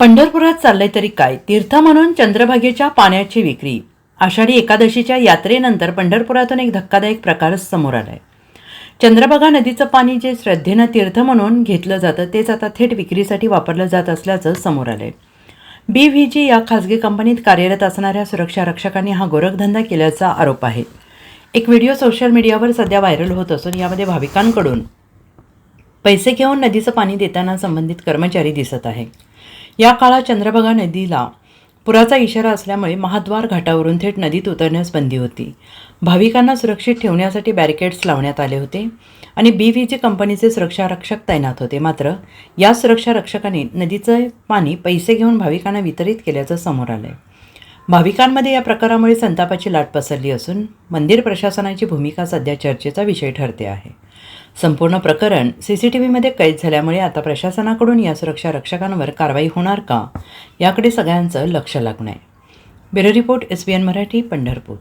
पंढरपुरात चाललंय तरी काय? तीर्थ म्हणून चंद्रभागेच्या पाण्याची विक्री. आषाढी एकादशीच्या यात्रेनंतर पंढरपुरातून एक धक्कादायक प्रकारच समोर आलाय. चंद्रभागा नदीचं पाणी जे श्रद्धेनं तीर्थ म्हणून घेतलं जातं तेच आता थेट विक्रीसाठी वापरलं जात असल्याचं समोर आलंय. बी व्ही जी या खासगी कंपनीत कार्यरत असणाऱ्या सुरक्षा रक्षकांनी हा गोरखधंदा केल्याचा आरोप आहे. एक व्हिडिओ सोशल मीडियावर सध्या व्हायरल होत असून यामध्ये भाविकांकडून पैसे घेऊन नदीचं पाणी देताना संबंधित कर्मचारी दिसत आहे. या काळात चंद्रभागा नदीला पुराचा इशारा असल्यामुळे महाद्वार घाटावरून थेट नदीत उतरण्यास बंदी होती. भाविकांना सुरक्षित ठेवण्यासाठी बॅरिकेड्स लावण्यात आले होते आणि बी व्ही जी कंपनीचे सुरक्षारक्षक तैनात होते. मात्र या सुरक्षारक्षकाने नदीचे नदीचं पाणी पैसे घेऊन भाविकांना वितरित केल्याचं समोर आलं आहे भाविकांमध्ये या प्रकारामुळे संतापाची लाट पसरली असून मंदिर प्रशासनाची भूमिका सध्या चर्चेचा विषय ठरते आहे. संपूर्ण प्रकरण सी सी टी व्हीमध्ये कैद झाल्यामुळे आता प्रशासनाकडून या सुरक्षा रक्षकांवर कारवाई होणार का? याकडे सगळ्यांचं लक्ष लागलं आहे bureau report S B N Marathi Pandharpur.